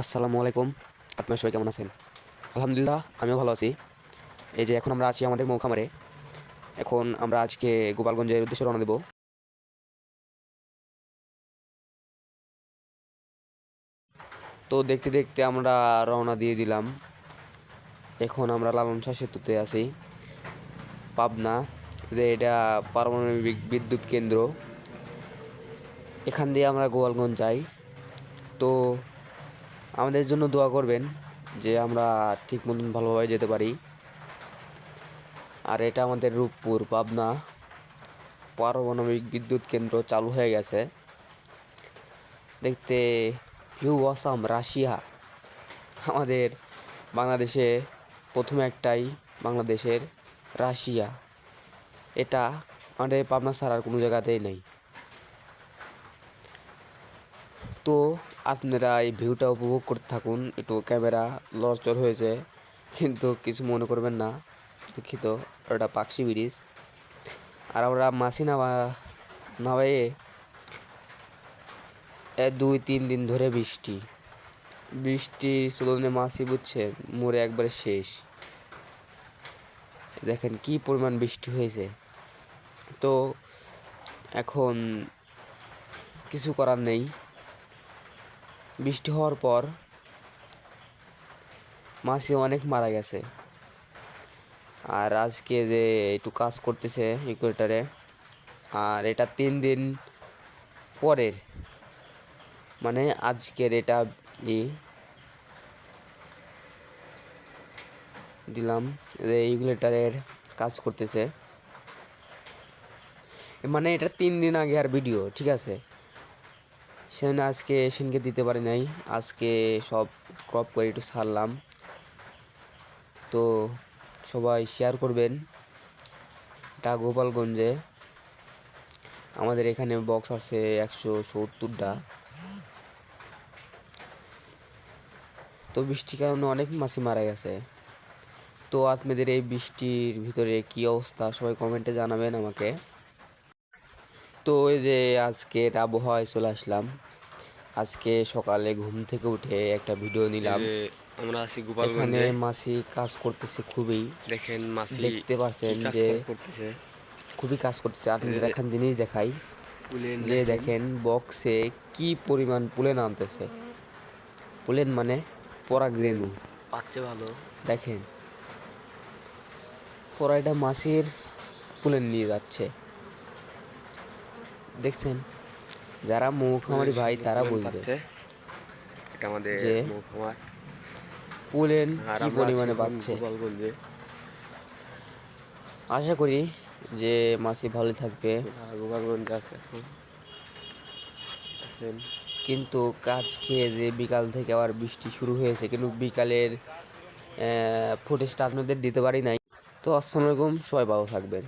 আসসালামু আলাইকুম। আপনার সবাই কেমন আছেন? আলহামদুলিল্লাহ, আমিও ভালো আছি। এই যে এখন আমরা আছি আমাদের মৌখামারে। এখন আমরা আজকে গোপালগঞ্জের উদ্দেশ্যে রওনা দেব। তো দেখতে দেখতে আমরা রওনা দিয়ে দিলাম। এখন আমরা লালন শাহ সেতুতে আছি। পাবনা, যে এটা পারমাণবিক বিদ্যুৎ কেন্দ্র। এখান দিয়ে আমরা গোপালগঞ্জ যাই। তো আমাদের জন্য দোয়া করবেন যে আমরা ঠিক মতন ভালোভাবে যেতে পারি। আর এটা আমাদের রূপপুর, পাবনা পারমাণবিক বিদ্যুৎ কেন্দ্র চালু হয়ে গেছে। দেখতে ভিউ অসাম রাশিয়া। আমাদের বাংলাদেশে প্রথমে একটাই বাংলাদেশের রাশিয়া। এটা আমাদের পাবনা ছাড়ার কোনো জায়গাতেই নেই। তো আপনারা এই ভিউটা উপভোগ করতে থাকুন। একটু ক্যামেরা লড়চড় হয়েছে, কিন্তু কিছু মনে করবেন না। দুঃখিত, ওটা পাকশি ব্রিজ। আর আমরা মাসি নামাইয়ে এ দুই, তিন দিন ধরে বৃষ্টি। বৃষ্টির সুলনে মাসি বুঝছেন মরে একবারে শেষ। দেখেন কি পরিমাণ বৃষ্টি হয়েছে। তো এখন কিছু করার নেই। বৃষ্টি হওয়ার পর মাছি অনেক মারা গেছে। আর আজকে যে একটু কাজ করতেছে ইকুয়েটারে আর এটা তিন দিন পরের। মানে আজকের এটা ই দিলাম যে ইকুলেটারের কাজ করতেছে। মানে এটা তিন দিন আগে আর ভিডিও ঠিক আছে? সেজন্য আজকে সেনকে দিতে পারি নাই। আজকে সব ক্রপ করে একটু ছাড়লাম। তো সবাই শেয়ার করবেন এটা গোপালগঞ্জে। আমাদের এখানে বক্স আছে একশো সত্তরটা। তো বৃষ্টির কারণে অনেক মাছি মারা গেছে। তো আপনাদের এই বৃষ্টির ভিতরে কি অবস্থা সবাই কমেন্টে জানাবেন আমাকে। তো এই যে আজকের আবহাওয়ায় চলে আসলাম। আজকে সকালে ঘুম থেকে উঠে একটা ভিডিও নিলাম। আমরা আছি গোপালগঞ্জে। মাসি কাজ করতেছে খুবই। দেখেন মাছি দেখতে পাচ্ছেন যে খুবই কাজ করতেছে। আপনাদের এখন জিনিস দেখাই। যে দেখেন। বক্সে কি পরিমাণ পুলেন আনতেছে। পুলেন মানে পরাগরেণু পাচ্ছে ভালো। দেখেন। পরাইটা মাসির পুলেন নিয়ে যাচ্ছে। দেখছেন যারা মৌখামারি ভাই তারা বুঝবে এটা আমাদের যে পুলেন কি পরিমাণে পাচ্ছে। আশা করি যে মাসি ভালো থাকবে। গোপালগঞ্জে আছে কিন্তু কাজ খেয়ে যে বিকাল থেকে আবার বৃষ্টি শুরু হয়েছে কিন্তু বিকালের ফুটেজটা আপনাদের দিতে পারি নাই। তো আসসালামু আলাইকুম সবাই ভালো থাকবেন।